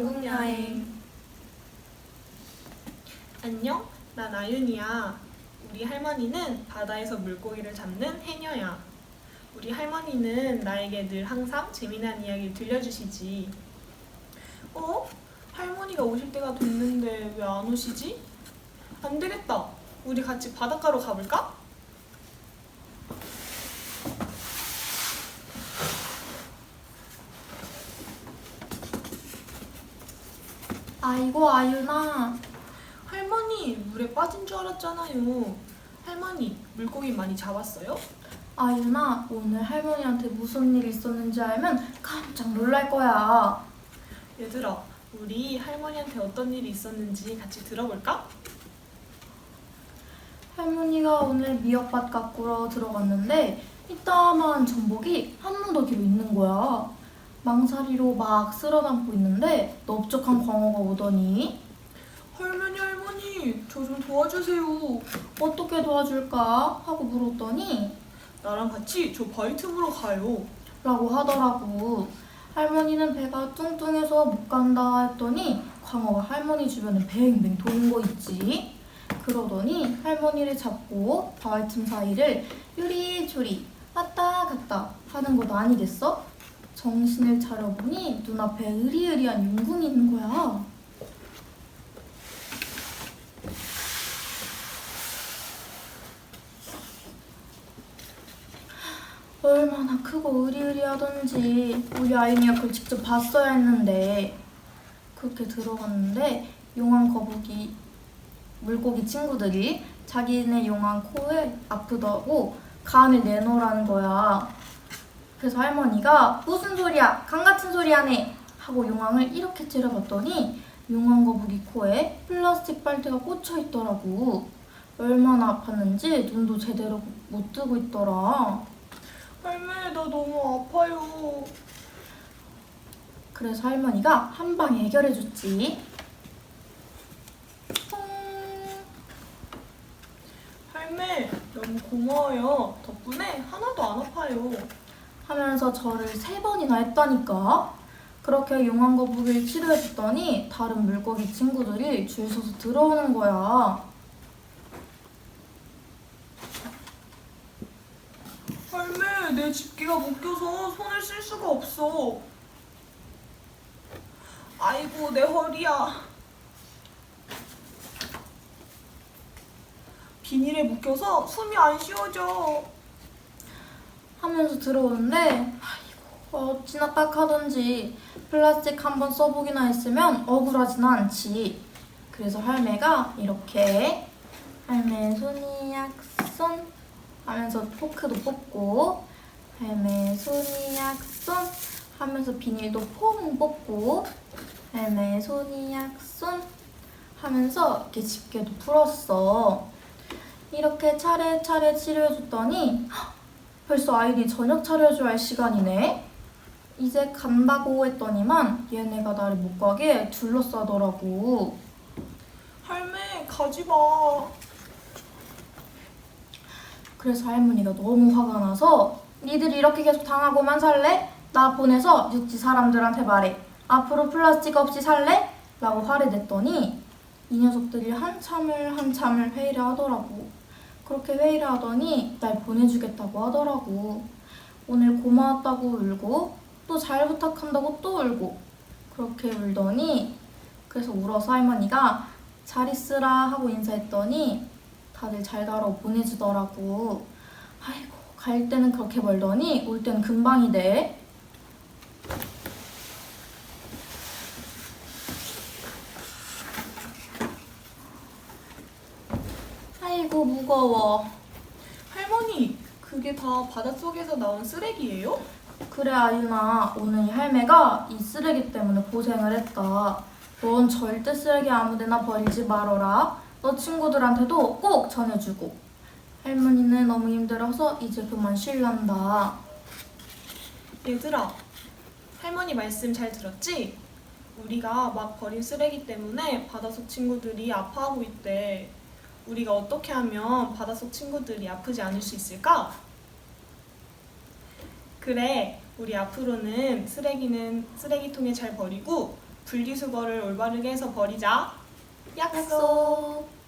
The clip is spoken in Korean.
영국 여행. 안녕, 난 아윤이야. 우리 할머니는 바다에서 물고기를 잡는 해녀야. 우리 할머니는 나에게 늘 항상 재미난 이야기를 들려주시지. 어? 할머니가 오실 때가 됐는데 왜 안 오시지? 안 되겠다. 우리 같이 바닷가로 가볼까? 아이고 아유나 할머니 물에 빠진 줄 알았잖아요. 할머니 물고기 많이 잡았어요? 아유나 오늘 할머니한테 무슨 일 있었는지 알면 깜짝 놀랄 거야 얘들아, 우리 할머니한테 어떤 일이 있었는지 같이 들어볼까? 할머니가 오늘 미역밭 가꾸러 들어갔는데 이따만 전복이 한더 뒤로 있는 거야 망사리로 막 쓸어담고 있는데 넓적한 광어가 오더니 할머니 할머니 저 좀 도와주세요. 어떻게 도와줄까 하고 물었더니 나랑 같이 저 바위 틈으로 가요. 라고 하더라고. 할머니는 배가 뚱뚱해서 못 간다 했더니 광어가 할머니 주변에 뱅뱅 도는 거 있지. 그러더니 할머니를 잡고 바위 틈 사이를 요리조리 왔다 갔다 하는 것 아니겠어? 정신을 차려보니 눈앞에 으리으리한 용궁이 있는 거야. 얼마나 크고 으리으리하던지 우리 아이니가 그걸 직접 봤어야 했는데 그렇게 들어갔는데 용왕 거북이 물고기 친구들이 자기네 용왕 코에 아프다고 간을 내놓으라는 거야 그래서 할머니가 무슨 소리야 간 같은 소리 하네 하고 용왕을 이렇게 찌려봤더니 용왕 거북이 코에 플라스틱 빨대가 꽂혀 있더라고 얼마나 아팠는지 눈도 제대로 못 뜨고 있더라 할머니 나 너무 아파요. 그래서 할머니가 한 방에 해결해 줬지. 할매 너무 고마워요. 덕분에 하나도 안 아파요. 하면서 저를 세 번이나 했다니까. 그렇게 용왕 거북이를 치료해 줬더니 다른 물고기 친구들이 줄 서서 들어오는 거야. 할매 내 집게가 묶여서 손을 쓸 수가 없어. 아이고 내 허리야. 비닐에 묶여서 숨이 안 쉬어져. 하면서 들어오는데 아이고 어찌나 딱하던지 플라스틱 한번 써보기나 했으면 억울하진 않지. 그래서 할매가 이렇게 할매 손이 약손 하면서 포크도 뽑고 할매 손이 약손 하면서 비닐도 퐁 뽑고 할매 손이 약손 하면서 이렇게 집게도 풀었어. 이렇게 차례차례 치료해줬더니 벌써 아이들이 저녁 차려줘야 할 시간이네. 이제 간다고 했더니만 얘네가 나를 못 가게 둘러싸더라고. 할매 가지 마. 그래서 할머니가 너무 화가 나서 니들이 이렇게 계속 당하고만 살래? 나 보내서 육지 사람들한테 말해. 앞으로 플라스틱 없이 살래? 라고 화를 냈더니 이 녀석들이 한참을 한참을 회의를 하더라고. 그렇게 회의를 하더니 날 보내주겠다고 하더라고. 오늘 고마웠다고 울고 또 잘 부탁한다고 또 울고 그렇게 울더니 그래서 울어서 할머니가 잘 있으라 하고 인사했더니 다들 잘 가라고 보내주더라고. 아이고 갈 때는 그렇게 멀더니 올 때는 금방이네. 아이고 무거워. 할머니 그게 다 바닷속에서 나온 쓰레기예요? 그래 아유나 오늘 이 할매가 이 쓰레기 때문에 고생을 했다. 넌 절대 쓰레기 아무데나 버리지 말어라. 너 친구들한테도 꼭 전해주고. 할머니는 너무 힘들어서 이제 그만 쉴란다. 얘들아, 할머니 말씀 잘 들었지? 우리가 막 버린 쓰레기 때문에 바닷속 친구들이 아파하고 있대. 우리가 어떻게 하면 바닷속 친구들이 아프지 않을 수 있을까? 그래, 우리 앞으로는 쓰레기는 쓰레기통에 잘 버리고 분리수거를 올바르게 해서 버리자. 약속. 약속.